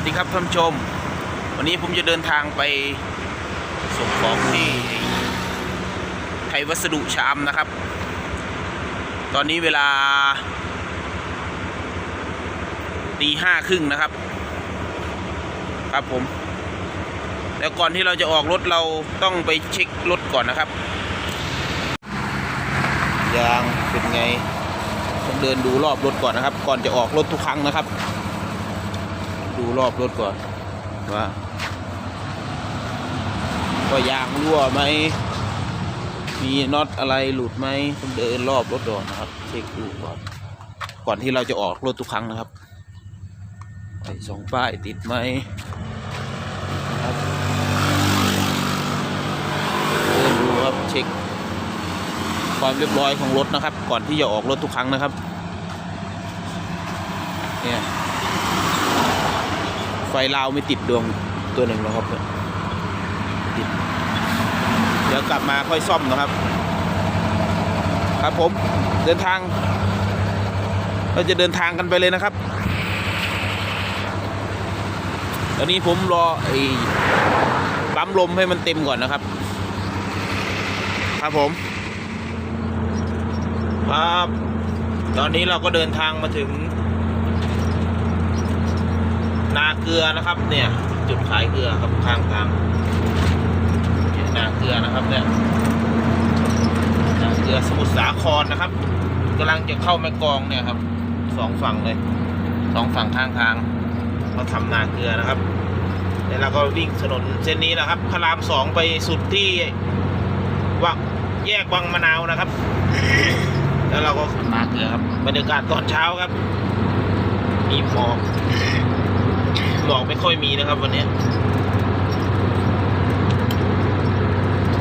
วัสดีครับท่านผู้ชม วันนี้ผมจะเดินทางไปส่งของที่ไทยวัสดุชะอำนะครับ ตอนนี้เวลาตีห้าครึ่งนะครับ ครับผม แล้วก่อนที่เราจะออกรถเราต้องไปเช็ครถก่อนนะครับ ยางเป็นไงต้องเดินดูรอบรถก่อนนะครับ ก่อนจะออกรถทุกครั้งนะครับ ดูรอบรถก่อนว่าว่ายางรั่วไหม มีน็อตอะไรหลุดไหมต้องเดินรอบรถก่อนนะครับ เช็คดูก่อน ก่อนที่เราจะออกรถทุกครั้งนะครับไอ้สองป้ายติดไหมนะครับเดินดูครับเช็คความเรียบร้อยของรถนะครับ ก่อนที่จะออกรถทุกครั้งนะครับ เนี่ย ไฟลาวไม่ติดดวงตัวหนึ่งแล้วครับเนี่ยติดเดี๋ยวกลับมาค่อยซ่อมนะครับ ครับผมเดินทาง เราจะเดินทางกันไปเลยนะครับ ตอนนี้ผมรอไอ้ปั๊มลมให้มันเต็มก่อนนะครับ ครับผมครับตอนนี้เราก็เดินทางมาถึง นาเกลือนะครับ เนี่ย จุดขายเกลือครับข้างทางเนี่ยนาเกลือนะครับเนี่ยนาเกลือสมุทรสาครนะครับกำลังจะเข้าแม่กองเนี่ยครับสองฝั่งเลยสองฝั่งข้างทางเขาทำนาเกลือนะครับแล้วเราก็วิ่งถนนเส้นนี้นะครับพระรามสองไปสุดที่วังแยกวังมะนาวนะครับ แล้วเราก็นาเกลือครับบรรยากาศตอนเช้าครับ มีหมอก หมอกไม่ค่อยมีนะครับ วันนี้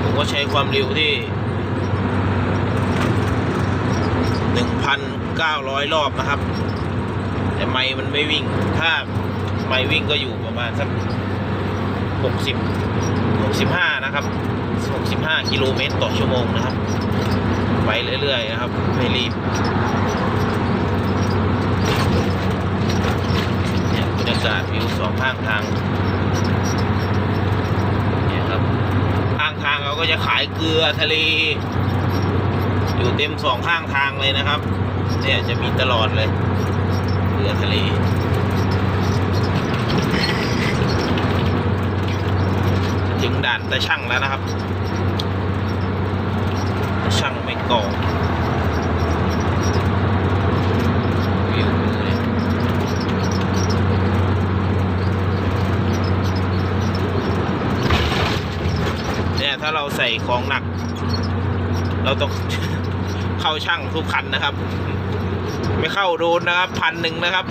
ผมก็ใช้ความเร็วที่1,900รอบนะครับ แต่ไม่มันไม่วิ่ง ถ้าไม่วิ่งก็อยู่ประมาณสัก60 65นะครับ65กิโลเมตรต่อชั่วโมงนะครับ ไปเรื่อยๆนะครับ ไม่รีบ เนี่ยบรรยากาศวิวสองข้างทางเนี่ยครับข้างทางเราก็จะขายเกลือทะเล อยู่เต็มสองข้างทางเลยนะครับเนี่ยจะมีตลอดเลยเกลือทะเลถึงด่านตะช่างแล้วนะครับตะช่างไม่กองวิวเลย เนี่ยถ้าเราใส่ ของหนัก เราต้องเข้าช่างทุกคันนะครับ ไม่เข้าโดนนะครับพันหนึ่งนะครับ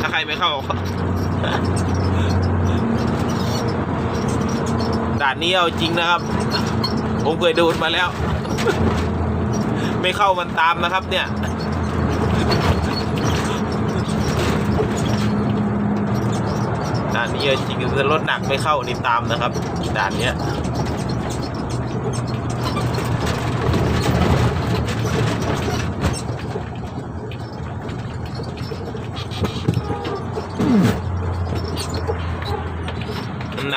ถ้าใครไม่เข้าด่านนี้เอาจริงนะครับ ผมเคยโดนมาแล้ว ไม่เข้ามันตามนะครับ เนี่ยด่านนี้เอาจริงรถหนักไม่เข้านี่ตามนะครับด่านเนี้ย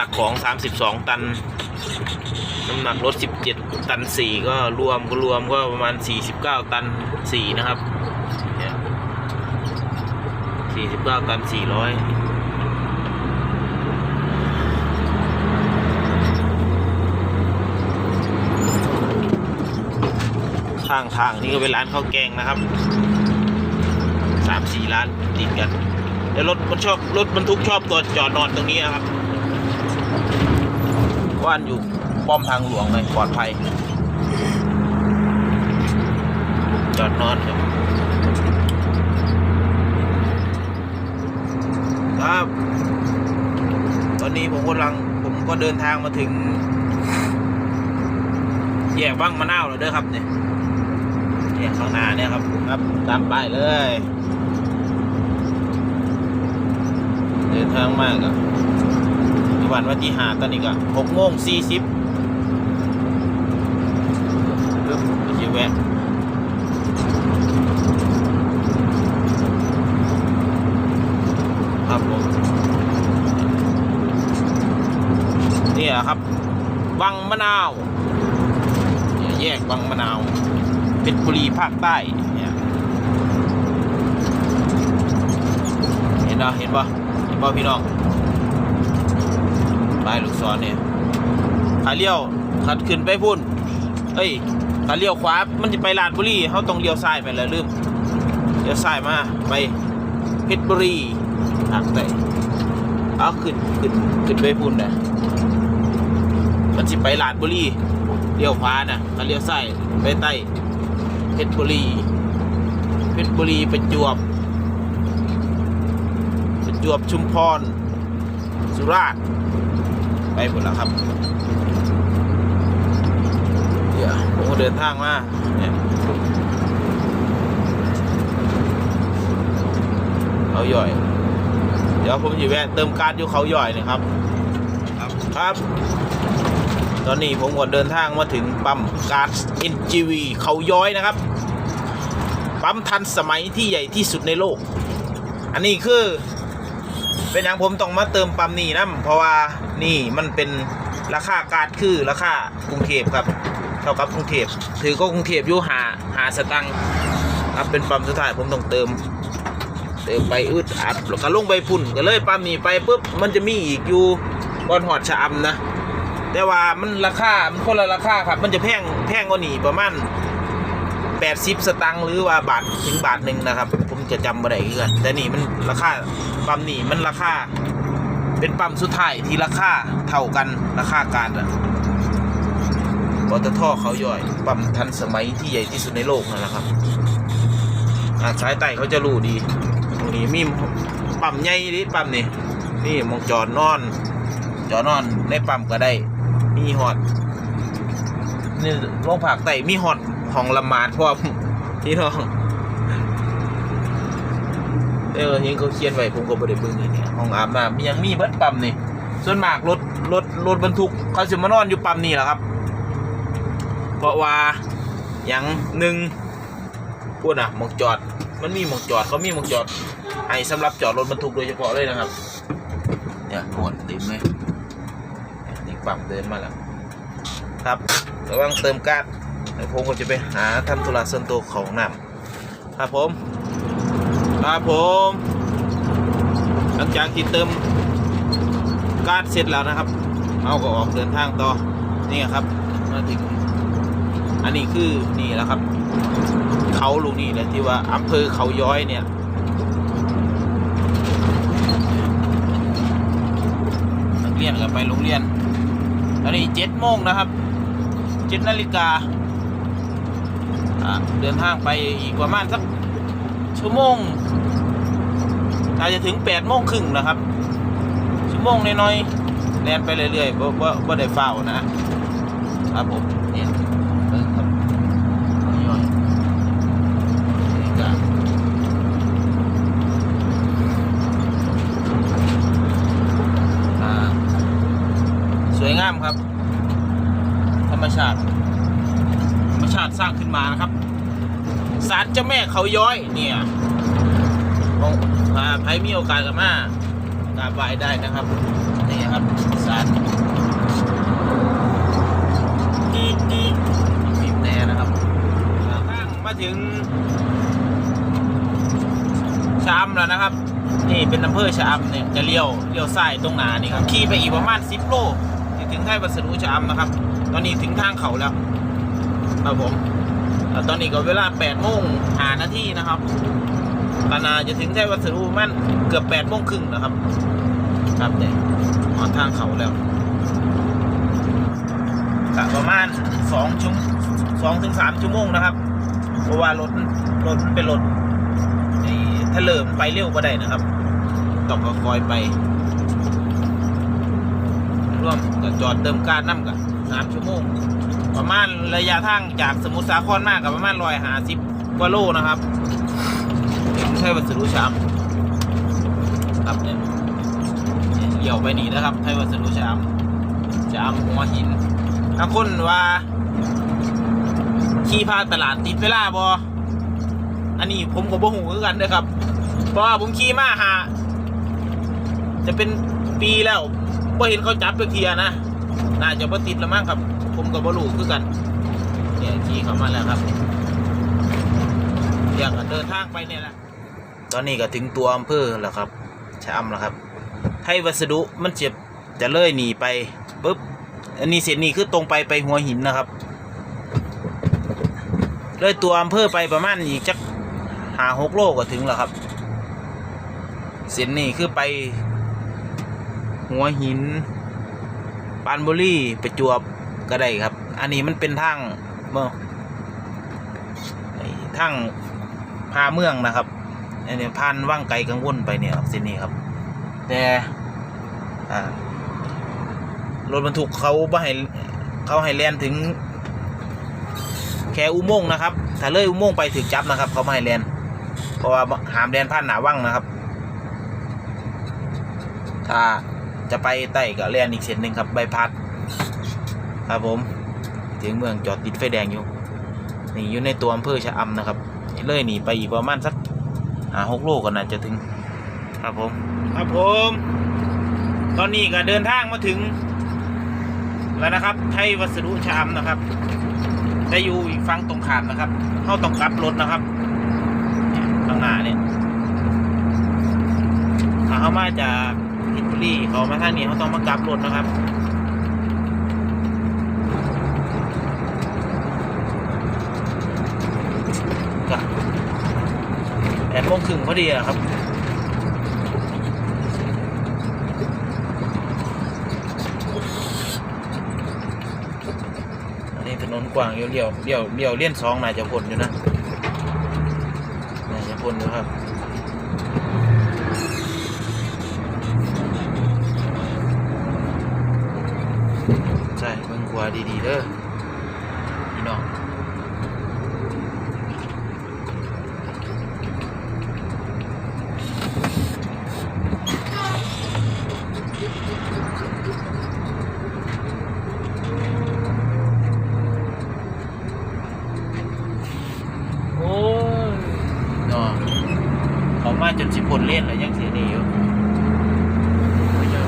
น้ำหนักของ 32 ตัน น้ำหนักรถ 17 ตัน 4 ก็รวมก็รวมก็ประมาณ 49 ตัน 4 นะครับเนี่ย49 ตัน 400ข้างทางนี่ก็เป็นร้านข้าวแกงนะครับสามสี่ร้านติดกัน แล้วรถมันชอบรถบรรทุกชอบตัวจอดนอนตรงนี้นะครับ ว่านอยู่ป้อมทางหลวงเลยปลอดภัย จอดนอนครับครับ ตอนนี้ผมกำลังผมก็เดินทางมาถึง แยกบ้างมะนาวแล้วเด้อครับเนี่ยแยกข้างหน้าเนี่ยครับครับตามไปเลย เดินทางมากอะ วันวันที่หาตอนนี้ก็หกโมงสี่สิบเริ่มจะแวะครับผมนี่แหละครับวังมะนาว แยกวังมะนาวเพชรบุรีภาคใต้เนี่ยเห็นปะเห็นปะเห็นปะพี่น้องายลูกศรเนี่ยขาเลี้ยวขัดขึ้นไปพุ่นเอ้ยขาเลี้ยวขวา มันจะไปลาดบุรีเขาต้องเลี้ยวซ้ายไปแล้วลืมเลี้ยวซ้ายมาไปเพชรบุรีทางใต้เอาขึ้นขึ้นขึ้นไปพุ่นนะมันจะไปลาดบุรีเลี้ยวขวานะขาเลี้ยวซ้ายไปใต้เพชรบุรีเพชรบุรีประจวบประจวบชุมพรสุราษฎร์ ไปหมดแล้วครับเดี๋ยวผมก็เดินทางมาเนี่ยเขาย่อย เดี๋ยวผมจะแวะเติมการดอยู่เขาย่อยนะครับครับ ครับตอนนี้ผมก็เดินทางมาถึงปั๊มการ์ด NGV เขาย้อยนะครับ ปั๊มทันสมัยที่ใหญ่ที่สุดในโลก อันนี้คือ เป็นอย่างผมต้องมาเติมปั๊มนี่นะเพราะว่านี่มันเป็นราคาการ์ดคือราคากรุงเทพครับเท่ากับกรุงเทพถือก็กรุงเทพอยู่หาหาสตังค์ครับเป็นปั๊มสุดท้ายผมต้องเติม เติมไปอึดอัดแล้วก็ลงไปพุ่นก็เลยปั๊มนี้ไปปุ๊บมันจะมีอีกอยู่บอนหอดชะอำนะ แต่ว่ามันราคา มันคนละราคาครับ มันจะแพงแพงกว่านี้ประมาณ80 สตังค์หรือว่าบาทถึงบาทหนึ่งนะครับผม จะจำบ่ได้คือกันแต่นี่มันราคาปั๊มนี่มันราคาเป็นปั๊มสุดท้ายที่ราคาเท่ากันราคาการอะปตทเขาย่อยปั๊มทันสมัยที่ใหญ่ที่สุดในโลกนั่นแหละครับอ่าสายใต้เขาจะรู้ดีตรงนี้มีปั๊มใหญ่ดิปั๊มนี่นี่มองจอดนอน จอดนอนในปั๊มก็ได้ มีฮอดนี่โรงผักไต่มีฮอดห้องละหมาดพร้อมพี่น้อง เออเห็นเขาเขียนไว้ผมก็บ่ได้เบิ่งนี่เนี่ยห้องอาบน้ำยังมีเบิดปั๊มนี่ ส่วนมากรถรถรถบรรทุกเขาจะมานอนอยู่ปั๊มนี่แหละครับ เพราะว่าอย่างหนึ่งพูดนะหมองจอด มันมีหมองจอดเขามีหมองจอดให้สำหรับจอดรถบรรทุกโดยเฉพาะเลยนะครับ เนี่ยปวดเต็มเลยนี่ปั๊มเดินมาแล้วครับระวังเติมก๊าซเดี๋ยวผมก็จะไปหาทำธุระส่วนตัวของน้ำครับผม ครับผม หลังจากที่เติมก๊าซเสร็จแล้วนะครับเอาก็ออกเดินทางต่อ นี่ครับมาถึงอันนี้คือนี่แหละครับ เขาลูกนี่แหละที่ว่าอำเภอเขาย้อยเนี่ยนักเรียนกันไปโรงเรียนตอนนี้เจ็ดโมงนะครับเจ็ดนาฬิกาเดินทางไปอีกประมาณสักชั่วโมง อาจจะถึงแปดโมงครึ่งนะครับชั่วโมงน้อยๆแล่นไปเรื่อยๆบ่บ่บ่ได้เฝ้านะครับผมเนี่ยเออครับเอาย่อยนี่ก็อ่าสวยงามครับ ธรรมชาติ ธรรมชาติสร้างขึ้นมานะครับศาลเจ้าแม่เขาย้อยเนี่ย มองอ่าใครมีโอกาสกันมากราบไหว้ได้นะครับ นี่ครับศาลดีดีบีบแน่นะครับข้างมาถึงชะอำแล้วนะครับ นี่เป็นอำเภอชะอำเนี่ยจะเลี้ยวเลี้ยวซ้ายตรงหนานี่ครับขี่ไปอีกประมาณ10โลจะถึงไทยวัสดุชะอำนะครับ ตอนนี้ถึงทางเขาแล้วครับผมตอนนี้ก็เวลา8โมงหานาทีนะครับ ตานาจะถึงไทยวัสดุระมันเกือบ8โมงครึ่งนะครับ ครับเนี่ยออกทางเขาแล้วกะประมาณสองชั่วสองถึงสามชั่วโมงนะครับ เพราะว่ารถรถเป็นรถไอ้ถ้าเริ่มไปเร็วก็ได้นะครับต้องก็คอยไป ร่วมกับจอดเติมการน้ำกับสามชั่วโมง ประมาณระยะทางจากสมุทรสาครมากกับประมาณร้อยหาสิบกว่าโลนะครับ ใช้วัสดุชามครับเนี่ยเนี่ยวไปนี่นะครับใช้วัสดุชามชามหัวหินถ้าคนว่าขี่พาตลาดติดเวลาบออันนี้ผมก็บ่หูคือกันนะครับ เพราะว่าผมขี่มาหาจะเป็นปีแล้วบ่เห็นเขาจับตัวเทียนะ น่าจะบ่ติดล้วมั้งครับ ผมก็บ่รู้คือกันเนี่ยขี่เข้ามาแล้วครับอยากเดินทางไปเนี่ยแหละ ตอนนี้ก็ถึงตัวอำเภอแล้วครับชะอำแล้วครับไทยวัสดุมันเจ็บจะเลยหนีไปปุ๊บอันนี้เส้นนี้คือตรงไปไปหัวหินนะครับเลยตัวอำเภอไปประมาณอีกจักหาหกโลก็ถึงแล้วครับ เส้นนี้คือไป หัวหินปานบุรีปจวบก็ได้ครับ อันนี้มันเป็นทางเมื่อทางพาเมืองนะครับ อันนี้ผ่านว่างไกลกังวลไปเนี่ยครับเส้นนี้ครับ แต่รถบรรทุกเขาบ่ให้เขาให้แลนถึง แค่อุโมงค์นะครับ ถ้าเลยอุโมงค์ไปถึงจับนะครับ เขาไม่ให้แลนเพราะว่าหามแดนผ่านหนาว่างนะครับ ถ้าจะไปใต้ก็แลนอีกเส้นหนึ่งครับใบพัด ครับผม ถึงเมืองจอดติดไฟแดงอยู่นี่อยู่ในตัวอำเภอชะอำนะครับ เลยหนีไปอีกประมาณสัก หาหกโลก็น่าจะถึง ครับผม ครับผม ตอนนี้ก็เดินทางมาถึง แล้วนะครับ ไทยวัสดุชะอำนะครับจะอยู่อีกฝั่งตรงข้ามนะครับเขาต้องกลับรถนะครับเนี่ยข้างหน้าเนี่ยถ้าเขามาจากเพชรบุรีเขามาทางนี้เขาต้องมากลับรถนะครับ ก็แปด โมงครึ่งพอดีอะครับอันนี้ถนนกว้างเลี้ยวเลี้ยวเลี้ยวเลี้ยวเลี่ยนสองน่าจะพ้นอยู่นะน่าจะพ้นอยู่ครับใช่เบิ่งขวาดีๆเด้อพี่น้องโอ้ยเนาะเขา มาจนสิพ้นเล่นแล้วยังเสียดีอยู่ไม่เจอ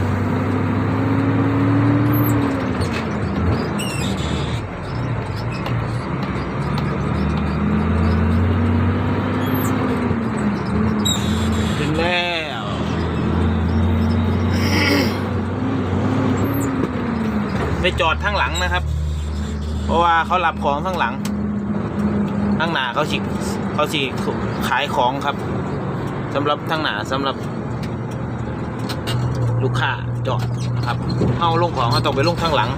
ถึงแล้วไปจอดทั้งหลังนะครับ เพราะว่าเขารับของทั้งหลังทั้งหน้าเขาสิเขาสิขายของครับ สำหรับทั้งหนาสำหรับ ลูกค้าจอดนะครับเอาลงของเขาต้องไปลงทั้งหลัง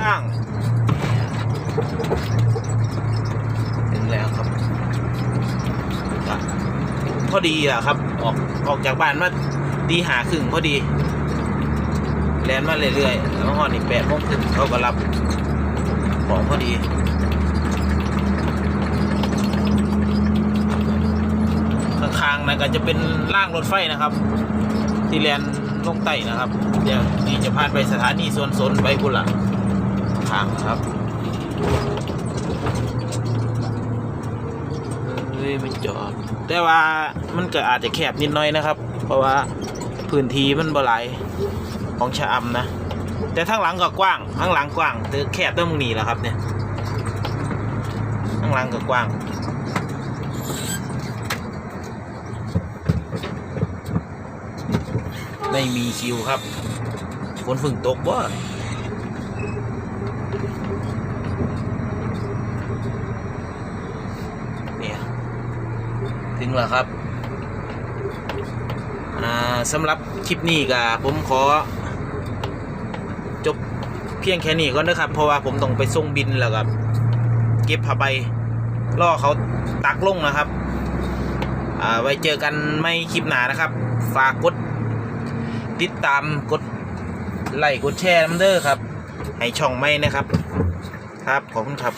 ข้างถึงแล้วครับพอดีอะครับ ออกออกจากบ้านมาตีหาครึ่งพอดีแลนมาเรื่อยๆแล้วหอนี่แปดโมงครึ่งเขาก็รับของพอดี ข้างนะก็จะเป็นร่างรถไฟนะครับ ที่แลนลงใต้นะครับ เดี๋ยวนี่จะพานไปสถานีสวนสนไปกุหละข้างครับเฮ้ยไม่จอดแต่ว่ามันก็อาจจะแคบนิดหน่อยนะครับ เพราะว่าพื้นที่มันบ่หลายของชะอำนะ แต่ทั้งหลังก็กว้างทั้งหลังกว้างแต่แคบต้องมึงหนีแหละครับเนี่ยทั้งหลังก็กว้าง ไม่มีคิวครับฝนฝึ่งตกบ่เนี่ยถึงแล้วครับอ่าสำหรับคลิปนี้ก็ผมขอ จบเพียงแค่นี้ก่อนนะครับ เพราะว่าผมต้องไปส่งบินแล้วกับ เก็บผ้าใบล่อเขาตักลงนะครับอ่าไว้เจอกันไม่คลิปหนานะครับ ฝากกด ติดตามกดไลค์กดแชร์น้ำเด้อครับ ให้ช่องไม่นะครับ ครับ ขอบคุณครับ